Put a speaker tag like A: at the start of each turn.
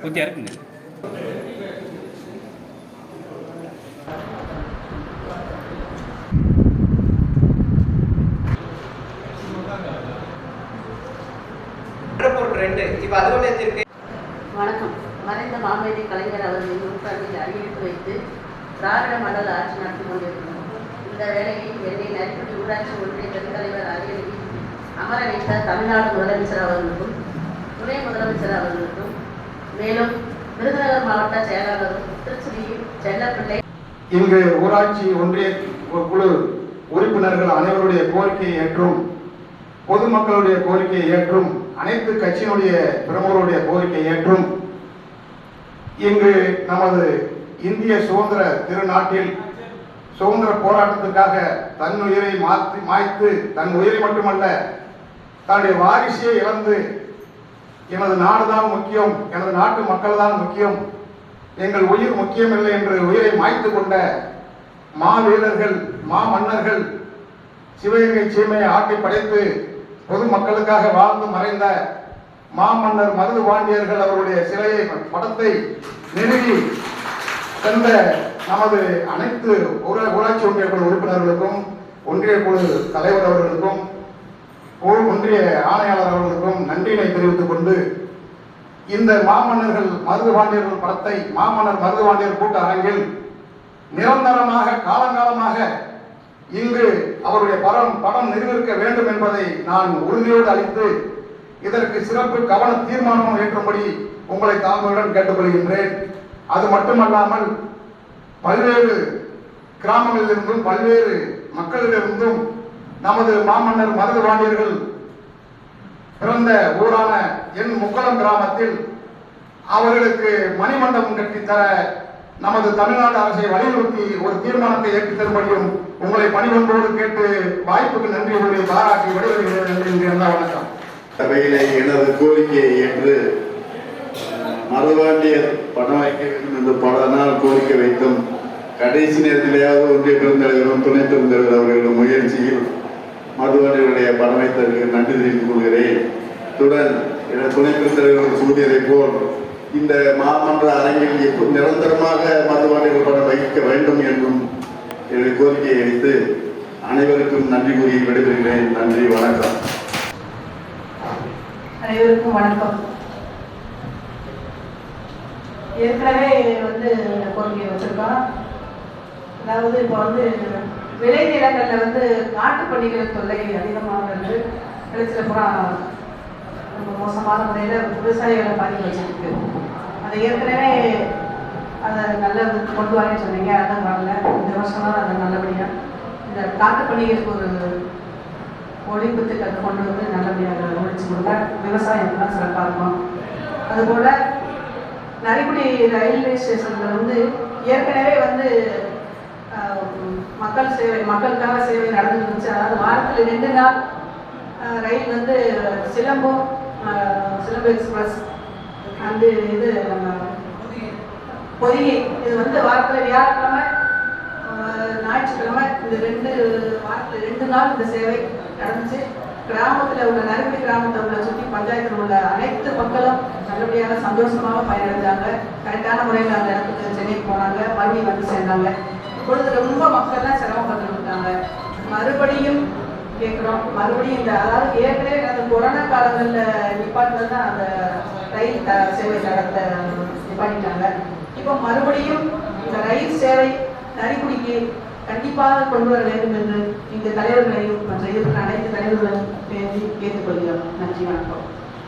A: கொஞ்சம் இறக்குங்க.
B: வணக்கம். மறைந்த மாமேதை கலைஞர் அவர்களின் நூற்றாண்டில் அறிவிப்பு வைத்து திராவிட மண்டல ஆட்சி நடத்தி கொண்டிருக்கிறோம். இந்த வேளையில் என்னை நரிப்பட்டி ஊராட்சி ஒன்றிய பெருந்தலைவர் அரியணை அமர வைத்த தமிழ்நாடு முதலமைச்சர் அவர்களுக்கும் துணை முதலமைச்சர் அவர்களுக்கும் மேலும் விருதுநகர் மாவட்ட செயலாளரும் திருச்சியில் செல்லப்பிள்ளை
C: இங்கு ஊராட்சி ஒன்றிய குழு உறுப்பினர்கள் அனைவருடைய கோரிக்கையை ஏற்றும் பொதுமக்களுடைய கோரிக்கையை ஏற்றும் அனைத்து கட்சியினுடைய பிரமுகருடைய கோரிக்கையை ஏற்றும். இங்கு நமது இந்திய சுதந்திர திருநாட்டில் சுதந்திர போராட்டத்துக்காக தன் உயிரை மாற்றி மாய்த்து தன் உயிரை மட்டுமல்ல தன்னுடைய வாரிசையை இழந்து எனது நாடுதான் முக்கியம் எனது நாட்டு மக்கள் தான் முக்கியம் எங்கள் உயிர் முக்கியமில்லை என்று உயிரை மாய்த்து கொண்ட மாவீரர்கள் மா மன்னர்கள் சிவகங்கை சீமையை ஆட்டி படைத்து பொதுமக்களுக்காக வாழ்ந்து மறைந்த மாமன்னர் மருது பாண்டியர்கள் அவருடைய சிலையை படத்தை நிறுவி சென்ற நமது அனைத்து ஊராட்சி ஒன்றிய குழு உறுப்பினர்களுக்கும் ஒன்றிய குழு தலைவர் அவர்களுக்கும் ஒன்றிய ஆணையாளர் அவர்களுக்கும் நன்றியினை தெரிவித்துக் கொண்டு இந்த மாமன்னர்கள் மருதுபாண்டியர்கள் படத்தை மாமன்னர் மருதுபாண்டியர் கூட்ட அரங்கில் நிரந்தரமாக காலங்காலமாக இங்கு அவருடைய படம் படம் நிறுவிருக்க வேண்டும் என்பதை நான் உறுதியோடு அளித்து இதற்கு சிறப்பு கவன தீர்மானம் ஏற்றும்படி உங்களை தாழ்மையுடன் கேட்டுக்கொள்கின்றேன். அது மட்டுமல்லாமல் பல்வேறு கிராமங்களிலிருந்தும் பல்வேறு மக்களிலிருந்தும் நமது மாமன்னர் மருது பாண்டியர்கள் பிறந்த ஊரான என் முக்கலம் கிராமத்தில் அவர்களுக்கு மணிமண்டபம் கட்டித்தர நமது தமிழ்நாடு அரசை வலியுறுத்தி ஒரு தீர்மானத்தை ஏற்றுத் தரும்படியும் உங்களை பணிபொன்றோடு கேட்டு வாய்ப்புக்கு நன்றி உங்களை பாராட்டி விடைபெறுகிறேன் நன்றி வணக்கம்
D: சபையிலே எனது கோரிக்கையை ஏற்று மருதாண்டியர் பணம் வைக்க வேண்டும் என்று பல நாள் கோரிக்கை வைத்தும் கடைசி நேரத்திலேயாவது ஒன்றிய பெருந்தலைவரும் துணை பெருந்தலைவர் அவர்களின் முயற்சியில் மருதாண்டியருடைய பணம் வைத்ததற்கு நன்றி தெரிவித்துக் கொள்கிறேன். இத்துடன் துணை பெருந்தலைவர் கூறியதைப் போல் இந்த மாமன்ற அரங்கில் எப்போ நிரந்தரமாக மருதாண்டியர் பணம் வைக்க வேண்டும் என்றும் எனது கோரிக்கையை வைத்து அனைவருக்கும் நன்றி கூறி விடைபெறுகிறேன். நன்றி வணக்கம்.
E: அனைவருக்கும் வணக்கம். ஏற்கனவே வந்து கோரிக்கை கோரிக்கையை அதாவது இப்போ வந்து விளைநிலங்களில் வந்து காட்டு பண்டிகள் தொல்லை அதிகமாக இருக்கு. விளைச்சல பூரா ரொம்ப மோசமான முறையில் விவசாயிகளை பாதிக்க வச்சிருக்கு. அதை ஏற்கனவே அதை நல்ல கொண்டு வரேன்னு சொன்னீங்க. அதான் வரல. இந்த வருஷமாக அதை நல்லபடியாக இந்த காட்டு பண்டிகைக்கு ஒரு ஒழிப்பு திட்டத்தை கொண்டு வந்து நல்லபடியாக ஒழிச்சு கொடுங்க. விவசாயம்லாம் சிறப்பாக இருக்கும். அதுபோல் நரிக்குடி ரயில்வே ஸ்டேஷனில் வந்து ஏற்கனவே வந்து மக்கள் சேவை மக்களுக்காக சேவை நடந்து இருந்துச்சு. அதாவது வாரத்தில் ரெண்டு நாள் ரயில் வந்து சிலம்பம் சிலம்பு எக்ஸ்பிரஸ் அண்டு இது நம்ம பொதிகை இது வந்து வாரத்தில் வியாழக்கிழமை ஞாயிற்றுக்கிழமை இந்த ரெண்டு வாரத்தில் ரெண்டு நாள் இந்த சேவை நடந்துச்சு. கிராமத்தில் உள்ள நறுமை கிராமத்தில் உள்ள சுற்றி பஞ்சாயத்தில் உள்ள அனைத்து மக்களும் நல்லபடியாக சந்தோஷமாக பயனடைஞ்சாங்க. கரெக்டான முறையில் அந்த இடத்துக்கு சென்னைக்கு போனாங்க. மறுபடியும் வந்து சேர்ந்தாங்க. இப்பொழுது ரொம்ப மக்கள்லாம் சிரமப்பட்டுருக்காங்க மறுபடியும் கேட்குறோம் மறுபடியும் இந்த அதாவது ஏற்கனவே அந்த கொரோனா காலங்களில் நிப்பாட்டில் தான் அந்த ரயில் த சேவை நடத்த நிப்பாட்டிட்டாங்க. இப்போ மறுபடியும் இந்த ரயில் சேவை நரிக்குடிக்கு கண்டிப்பாக கொண்டு வர வேண்டும் என்று இந்த தலைவர்களையும் மற்ற இருக்கிற அனைத்து தலைவர்களும் பேசி கேட்டுக்கொள்கிறோம். நன்றி வணக்கம்.